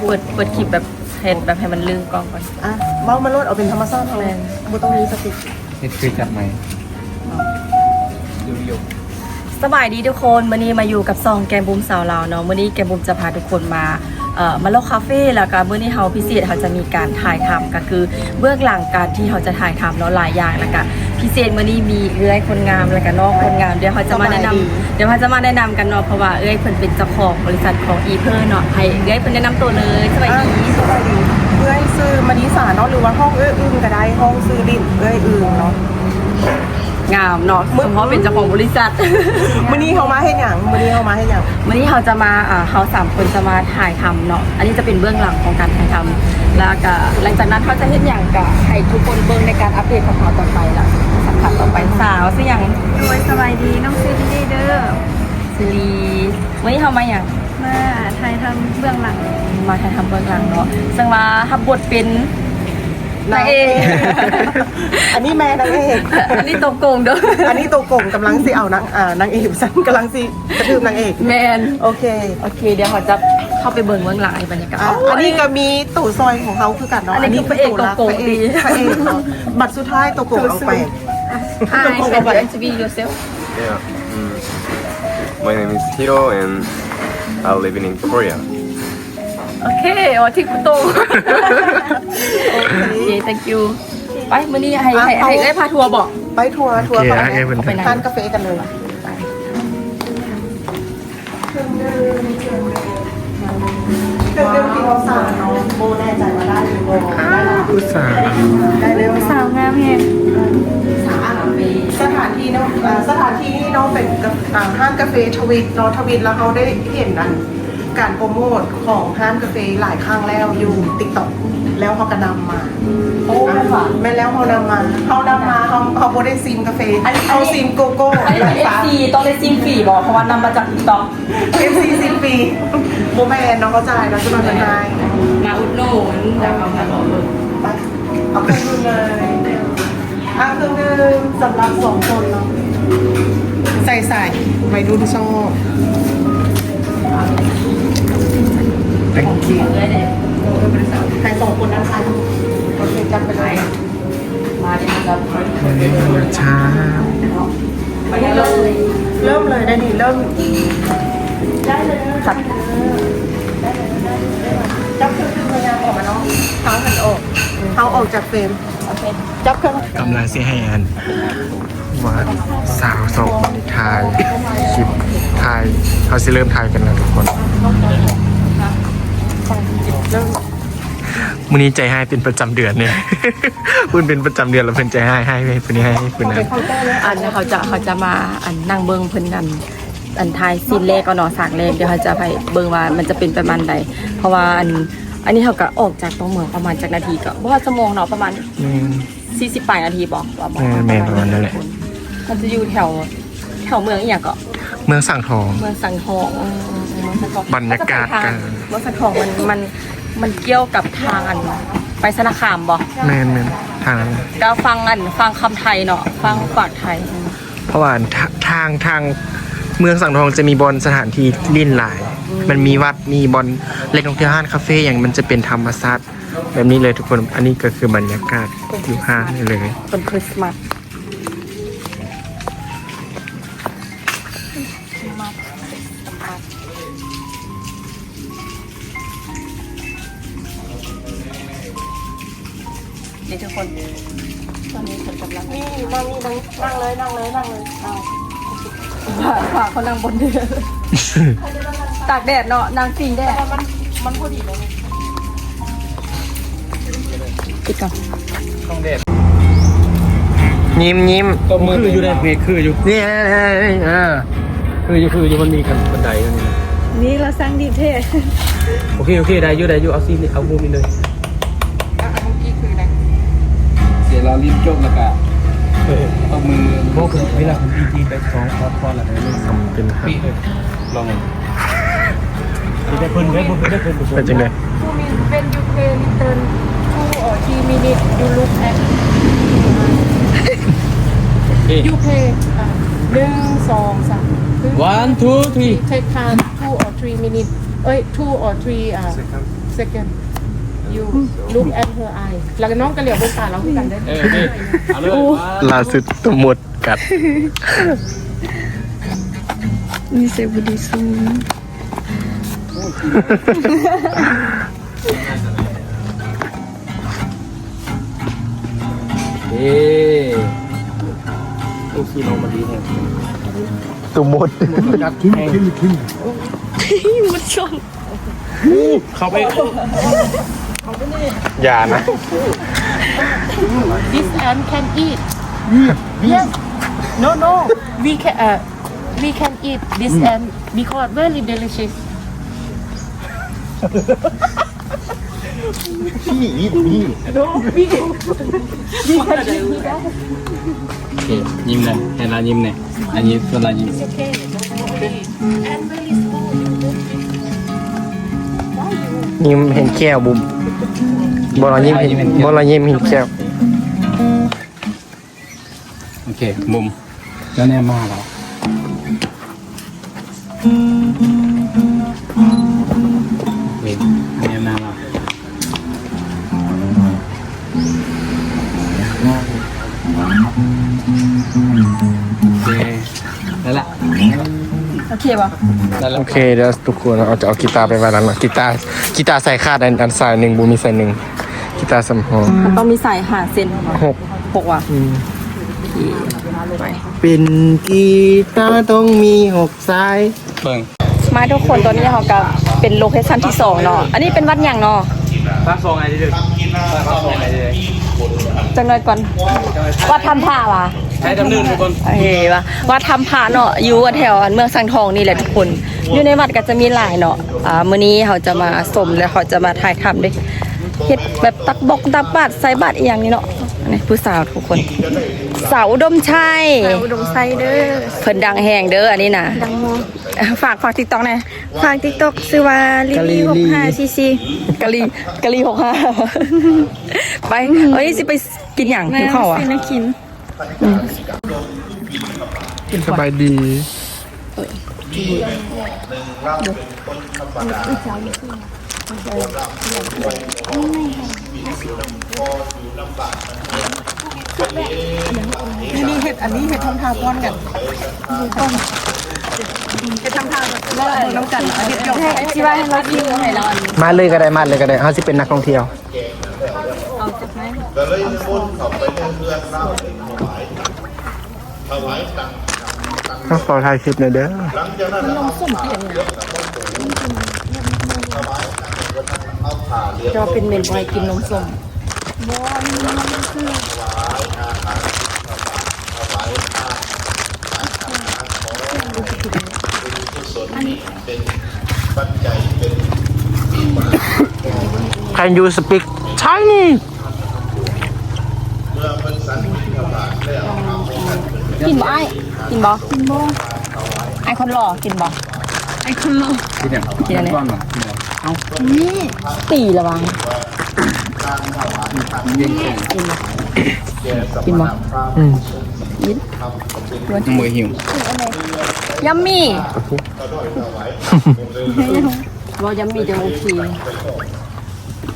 พูเปิดดเปิดคลิปแบบเห็นแบบให้มันลืมกล้องก่อนอะเมามาโลดเอาเป็นธรรมชาติเอาแม่นบ่ต้องมีสตินี่คือจัดใหม่ดูอยู่สบายดีทุกคนวันนี้มาอยู่กับซองแกมบุมสาวลาวเนาะวันนี้แกมบุมจะพาทุกคนมาเอ่อมาโลกคาเฟ่แล้วก็มื้อนี้เฮาพิเศษเขาจะมีการถ่ายทำก็คือเบื้องหลังการที่เขาจะถ่ายทำเนาะหลายอย่างแล้วก็ พิเศษมื้อนี้มีเอื้อยคนงามแล้วก็น้องคนงามเดี๋ยวเขาจะมาแนะนำเดี๋ยวเขาจะมาแนะนำกันเนาะเพราะว่าเอื้อยเพิ่นเป็นเจ้าของบริษัทของอีเพอร์เนาะให้เอื้อยเพิ่นแนะนำตัวเลยสวัสอะดีสบายดีเอ้ยซื้อมณีสาเนาะหรือว่าห้องเอ้ยอึ้งก็ได้ห้องซื้อลิ้นเอ้ยอึ้งเนาะ งามเนาะเฉพาะเป็นเจ้าของบริษัท มื้อนี้เฮามาเฮ็ดหยังมื้อนี้เฮามาเฮ็ดหยัง วันนี้เราจะมาอ่าเขาสามคนจะมาถ่ายทำเนาะ อันนี้จะเป็นเบื้องหลังของการถ่ายทำแล้วก็หลังจากนั้นเขาจะเห็นอย่างกับให้ทุกคนเบิ่งในการอัปเดตข่าวๆต่อไปละ สัมผัสต่อไปสาวสิอย่างโดยสบายดีน้องซีดีเด้อซีรีส์วันนี้เขามาอย่างมาไทยทำเบื้องหลัง มาถ่ายทำเบื้องหลังเนาะซึ่งว่าทับบทเป็นนางเอกอันนี้แม่นางเอกอันนี้ตัวโกงเด้ออันนี้ตัวโกงกำลังสิเอานางอ่านางเอกฉันกำลังสิกระทืบนางเอกแมนโอเคโอเค เดี๋ยวเขาจะเข้าไปเบิ่งเบื้องหลังในบรรยากาศอะอันนี้ก็มีตู่ซอยของเขาคือกันเนาะอันนี้คือพระเอกตู่รัโกงพระเอกดีพระเอกเนาะบัตรสุดท้ายตัวโกงเอาไป Hi can you interview yourself Yeah. Mm. My name is Hiro and I live in Korea. โอเคอ๋อที่คุณโตโอเค thank you ไปมื้อนี้ให้ให้ให้ได้พาทัวร์บอก ไปทัวร์ทัวร์โอเคเขานะเอ้ยเพิ่นไปไหนทานกาแฟกันเลย เครื่องดื่มที่เขาสั่งเนาะโบแน่ใจว่าได้หรือโบได้ละอุตส่าห์ได้เลยสาวงามแฮงส สถานที่นี่เนาะเป็นกาอ่าห้างกาแฟทวิตเนาะทวิตแล้วเขาได้เห็นอันการโปรโมทของห้างกาแฟหลายครั้งแล้วอยู่ติ๊กต็อกแล้วเขาก็นำมาโอ้แม่นว่ะแม่นแล้วเขานำมาเขานำมาเขาเขาโบได้ซิมกาแฟอันนี้เขาซิมโกโก้อันนี้เป็น FC ต้องได้ซิมฟรีบอกเพราะว่านำมาจาก TikTok เอฟซีซิมปีโบแมนน้องเข้าใจน้องจะมาเป็นนายมาอุดหนุนจากเอามาบอกเลยไปเอาเครื่องดื่มเลยเอาเครื่องดื่มสำหรับสองคนเนาะใส่ใส่ไว้รุ่นชอบ thank you เลยเด็กใครสองคนนะคะโอเคจำไปเลยมาเดี๋ยวจะมาช้าไปกันเลยเริ่มเลยได้ดิเริ่มได้เลยค่ะ จับเครื่องดื่มพยายามออกมาเนาะเท้าหันออกเท้าออกจากเฟรมโอเคจับเครื่องกำลังสิให้อันว่าสาวโสดถ่ายคลิปถ่ายเขาสิเริ่มถ่ายกันแล้วทุกคนเริ่มมื้อนี้ใจให้เป็นประจำเดือนเนี่ยเพิ่นเป็นประจำเดือนแล้วเพิ่นใจให้ให้ให้เพิ่นนี้ให้ให้เพิ่นนะไปเคาน์เตอร์เลยอันนี้เขาจะเขาจะมาอันนั่งเบิ้งเพิ่นกัน อันทายซีนแรกก็เนอสากแรกเดี๋ยวเขาจะไปเบิ่งว่ามันจะเป็นประมาณใดเพราะว่าอันอันนี้เขาก็ออกจากตัวเมืองประมาณจากนาทีก็เพราะว่าชั่วโมงเนาะประมาณแม่น 40ปลายนาทีบอกว่าบอกแม่นแม่นประมาณนั้นแหละ มันจะอยู่แถวแถวเมืองอีหยังก็ เมืองสั่งทอง เมืองสังทองเออเมืองสังทองบรรยากาศทงกันเมืองสังทองมันมันมันเกี่ยวกับทางอันไปสารคามบ่แม่นแม่นทางนั้นแหละก็ฟังอันฟังคำไทยเนาะฟังฝากไทย เพราะว่าทาทางทาง เมืองสังทองจะมีบอลสถานที่ลิ่นหลาย มันมีวัดมีบอลเล่นท่องเที่ยวห้างคาเฟ่อย่างมันจะเป็นธรรมชาสติแบบนี้เลยทุกคนอันนี้ก็คือบรรยากาศอยู่ห้างนี่เลยเป็นคริสต์มาสเดี๋ยวทุกคน ตอนนี้คนกำลังนี่นั่งนี่นั่งนั่งเลยนั่งเลยนั่งเลยเอา ผ่าผ่าเขานั่งบนเรือตากแดดเนาะนางฟิงแดดมันมันพอดีเลยปิดก่อนยิ้มยิ้มก็มือคืออยู่ในเพจคืออยู่เนี่ยเออคืออยู่คืออยู่มันมีกันบันไดอันนี้นี่เราสร้างดีเทสโอเคโอเคได้อยู่ได้อยู่เอาซีนี่เอามุมนี้เลยอะอันเมื่อกี้คืออะไรเดี๋ยวเรารีบจบแล้วก็ เอามือโบคือเวลาผมดีดีไปสองคอร์สคอร์สอะไรนี่ทำเป็นครับปิดลองได้เพิ่นได้เพิ่นได้เพิ่นเป็นจังไงผู้มีเป็นยูเครนเติร์นทูออทีมินิยูลุกแอคเอ๊ะยูเคหนึ่งสองสาม one two three take time two or three minutes เอ้ย two or three อ่า second you look at her eye แล้วก็น้องก็เหลียวบนตาเราคือกันได้เออพี่เอาเลยล่าสุดตัวหมดกัด มีเซบุดีซูเอ๊ลูกซีน้องมันดีแฮงตัวหมดกัดขึ้นขึ้นขึ้นมันชนเข้าไป อย่านะ this ant can eat yes no no we can uh, we can eat this ant because very delicious พี่นี่พี่ no we can we can eat that โอเคยิ้มเลยเห็นเรายิ้มเนี่ยอันนี้ส่วนเรายิ้ม okay and very small ยิ้มเห็นแก้วบุม บอลยิ้มเห็นบอลยิ้มเห็นแก้วโอเค มุมแล้วแน่มากแล้วโอเคแน่มากแล้วโอเคได้ละโอเคป่ะได้ละโอเคเดี๋ยวทุกคนเราจะเอากีตาร์ไปไว้แล้วนะกีตาร์กีตาร์ใส่คาดอันอันสายหนึ่งบูมีใส่หนึ่งกี ตาร์สำรองมันต้องมีสายหาเส้นหกหกว่ะเป็นกีตาร์ต้องมีหกสายเบิ่งมาทุกคนตอนนี้เขาก็เป็นโลเคชั่นที่สองเนาะ อันนี้เป็นวัดอย่างเนาะตั้งซองไงดีเลยตั้งซองไงดีเลยจังเลยก่อน วัดทำผ้าว่ะใช้ดำเนินทุกคนโอเคว่ะวัดทำผ้าเนาะอยู่แถวเมืองสังทองนี่แหละทุกคน อยู่ในวัดก็จะมีหลายเนาะ อ่ามื้อนี้เขาจะมาสมแล้วเขาจะมาถ่ายทำด้วย เฮ็ดแบบตักบกตักบาตรใส่บาตรอีหยังนี่เนาะอันนี้ผู้สาวทุกคน สาวอุดมชัยอุดมไซเดอร์เพิ่นดังแหงเด้ออันนี้นะดังโมฝากฝากติ๊กต็อกนะฝากติ๊กต็อกซื้อว่าลิลี่หกห้าซีซีกะลีกะลีหกห้าไปเอ้ยสิไปกินอย่างหิวข้าวอะซื้อนักกินสบายดี นี่นี่เห็ดอันนี้เห็ดทำทาป้อนกันเห็ดทำทาแบบว่าน้ำกันเหรอเห็ดหยกให้ที่ว่าให้เรากินให้เรามาเลยก็ได้มาเลยก็ได้เขาสิเป็นนักท่องเที่ยวข้าขอถ่ายคลิปหน่อยเด้อจะ เป็นเมนไวกินนมส้ม Can you speak Chinese กินบ่ไอ้กินบ่กินบ่ไอ้คนหล่อกินบ่ที่เนี่ยกินอันนี้ก้อนห รอที่ไหนตีระวังเย็นแข็งกินบ่อืมน้ำมือหิวยัมมี่บ่ยัมมี่จะโอเค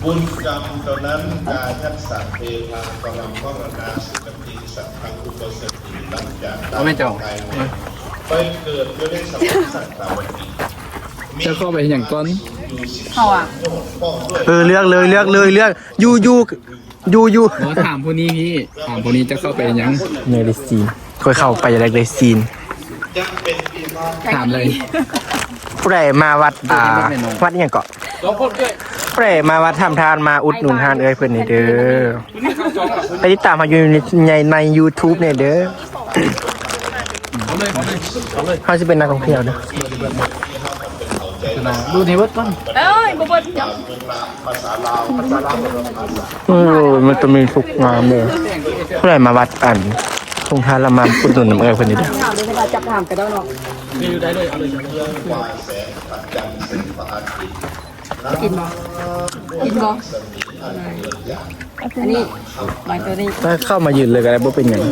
บุญกรรมตอนนั้นกายัตสัพเพทางกลังพรณาสุกติสัพพังอุปสติหลังจากเอาไม่จองไปเกิดอยู่ในสมัยสัตตาวดีจะเข้าไปอย่างก้อน เขาอะเออเลือกเลยเลือกเลยเลือกยูยูยูยูบอกถามผู้นี้พี่ถามผู้นี้จะเข้าไปยังเนลิซีนค่อยเข้าไปอะไรเลยซีนถามเลยผู้ใดมาวัดอ่าวัดอหย่างเกาะลองพูดด้วยผู้ใดมาวัดทำทานมาอุดหนุนทานเอ้ยเพื่อนนี่เด้อไปติดตามเขาอยู่ในใน YouTube เนี่ยเด้อเอาเลยเอาเลยเอาเลยเขาจะเป็นนักท่องเที่ยวเด้อ ดูในวัดก่อนเอ้ยบ่เบิดจับโอ้ยมันจะมีทุกงามเลยผู้ใดมาวัดอันทงทานละมาอุดหนุนน้ำเอ้ยเพื่อนนี่เด้อถามเลยว่าจับถามกันได้เนาะนี่ดูได้เลยเอาเลยกินบ่กินบ่ อันนี้บางตัวนี้ถ้าเข้ามายืนเลยก็ได้บ่เป็นหยัง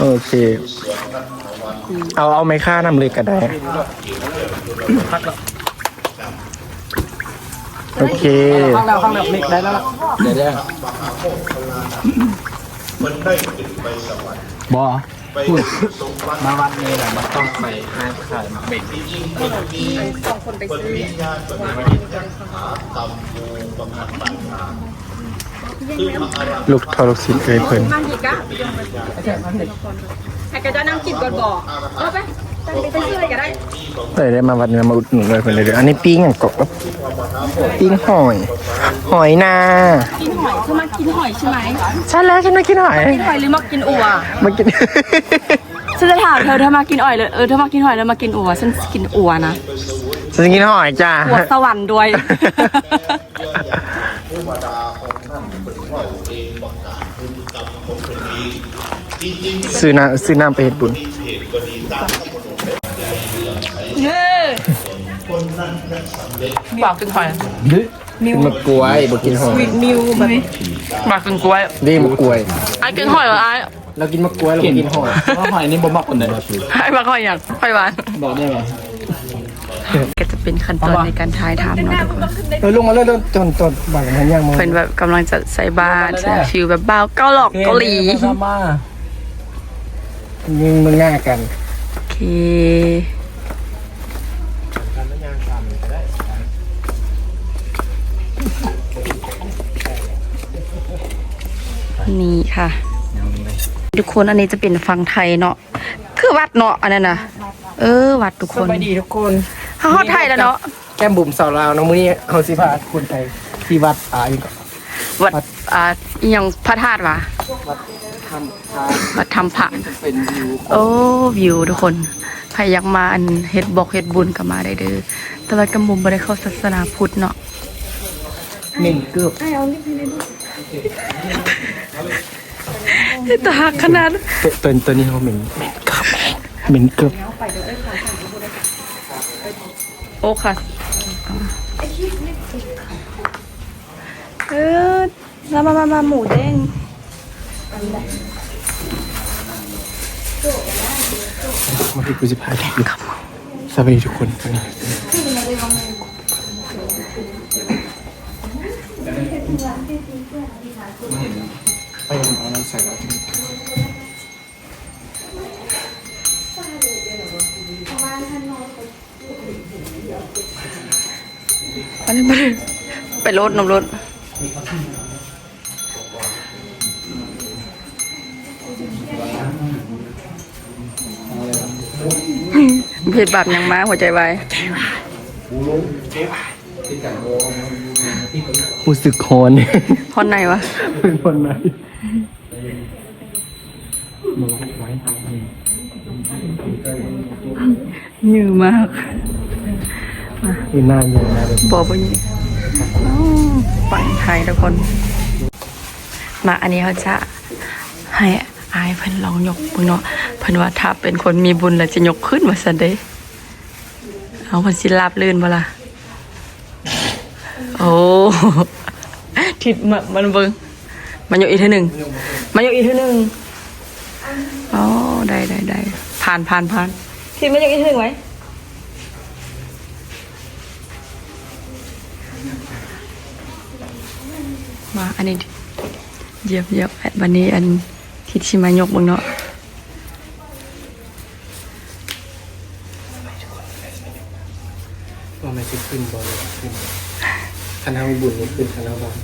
โอเค เอาเอาไม้ค่านำเลยก็ได้ โอเค ข้างแล้วข้างแล้วเล็กได้แล้วล่ะเดี๋ยวเดี๋ยวมันได้ขึ้นไปสวรรค์บอไปสมบัติมาวัดนี้แหละมันต้องไปห้างขายมาเบ่งที่ยิ่งคนมีคนมีญาติคนมีจักขาตำมูกำลังปัญญาคือพระอรหันต์ ลูกทอลูกศิษย์เอ้ยเพิ่นมากี่กะให้กระเจ้านั่งกินก่อนบอกเอาไปตั้งไปซื้ออะไรก็ได้ได้ได้มาวัดนี้มาอุดหนุนเลยเพิ่นเลยเด้ออันนี้ปิ้งอย่างกบปิ้งหอย หอยนากินหอยเธอมากินหอยใช่ไหมใช่แล้วฉันมากินหอยกินหอยหรือมากินอัวมากินฉันจะถามเธอเธอมากินอ่อยเลยเออเธอมากินหอยแล้วมากินอัวฉันกินอัวนะฉันจะกินหอยจ้าอัวสวรรค์ด้วย ซื้อน้ำซื้อน้ำไปเฮ็ดบุญมีเหตุก็ดีตามที่คนองค์ได้คนนั้นจะสำเร็จปากกินหอยกินมะกล้วยบ่กินหอยปากกินกล้วยดีมะกล้วยไอ้กินหอยเหรอไอ้เรากินมะกล้วยเราบ่กินหอยเพราะหอยนี่บ่มักคนไหนไอ้ปากหอยอย่างหอยหวานบอกได้ไหมก็จะเป็นขั้นตอนในการถ่ายทำเนาะทุกคนเออลงมาเลยจนจนบางทันย่างมึงเป็นแบบกำลังจะใส่บาตรใส่ฟิลแบบบ้าวเกาหลอกเกาหลีมา ยิงมึงหน้ากันโอเคนี่ค่ะ ทุกคนอันนี้จะเป็นฟังไทยเนาะคือวัดเนาะอันนั้นนะเออ วัดทุกคสนบายดีทุกคนเขาฮอดไทยแล้วเนาะแก้มบุ๋มสาวลาวน้องมื้อนี้เฮาสิพาคุณไปที่วัดอ่าอีกวัดอ่าอหยังพระธาตุวะทำทาง วัดธรรมพระเป็นวิวโอ้วิวทุกคนใครอยากมาอันเฮ็ดบอกเฮ็ดบุญก็มาได้เด้อแต่ว่ากำมุมบ่ได้เข้าศาสนาพุทธเนาะหนึ่งเกือบตาหักขนาดตัวตัวตัวนี้เขาเหม็นเหม็นเกือบโอ้ค่ะเออมามามามาหมูเด้ง มาที่กูสิพาดูสวัสดีทุกคนไปยังเอาน้ำใส่แล้วอันนี้ไปเลยไปรถนมรถ เพจบาปยังมาหัวใจวายรู้สึกฮอนฮอนไหนวะเป็นคนไหนยืมากมีหน้าอย่างหน้าเลยบอกว่าอย่างนี้อ้าวฝั่งไทยทุกคน มาอันนี้เขาจะให้อายเพิ่นลองยกบุญเนาะเพิ่นว่าถ้าเป็นคนมีบุญแล้วจะยกขึ้นมาสันเด้เอาเพิ่นสิลาบลื่นบ่ล่ะโอ้ทิดมามันเบิ่งมันยกอีกเท่าหนึ่งมันยกอีกเท่าหนึ่งอ๋อได้ได้ได้ผ่านผ่านผ่านทิดมันยกอีกเท่าหนึ่งไหมมาอันนี้เยียบเยียบวันนี้อันทิดชิมายกมึงเนาะ ว่าไม่ ขึ้นบอลขึ้นคันทางบุญนี่ขึ้นคันทางบอล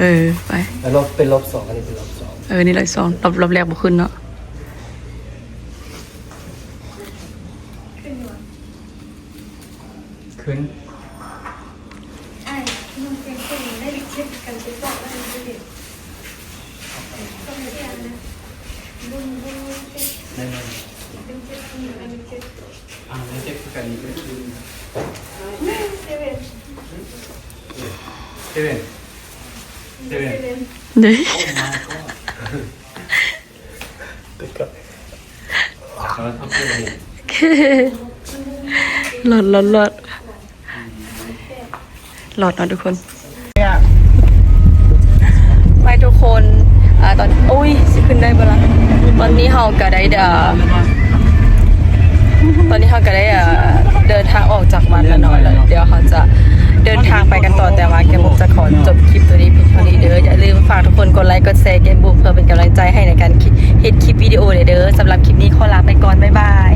เออไป แล้วรอบเป็นรอบสองอันนี้เป็นรอบสองเออนี่ร้อยสองรอบรอบแรกบ่ขึ้นเนาะขึ้นเซเว่น เซเว่นเด้หลอดหลอดหลอดหลอดนะทุกคนไปทุกคน อ่าตอน อุ้ยสิขึ้นได้บ่ล่ะ ตอนนี้เฮาก็ได้เดอตอนนี้เขาก็ได้เดินทางออกจากวัดแล้วเนาะแล้วเดี๋ยวเขาจะเดินทางไปกันต่อแต่ว่าแกมบุมจะขอจบคลิปตัวนี้เพียงเท่านี้เด้ออย่าลืมฝากทุกคนกดไลค์กดแชร์แกมบุมเพื่อเป็นกำลังใจให้ในการคิดเฮ็ดคลิปวิดีโอเด้อสำหรับคลิปนี้ขอลาไปก่อนบ๊ายบาย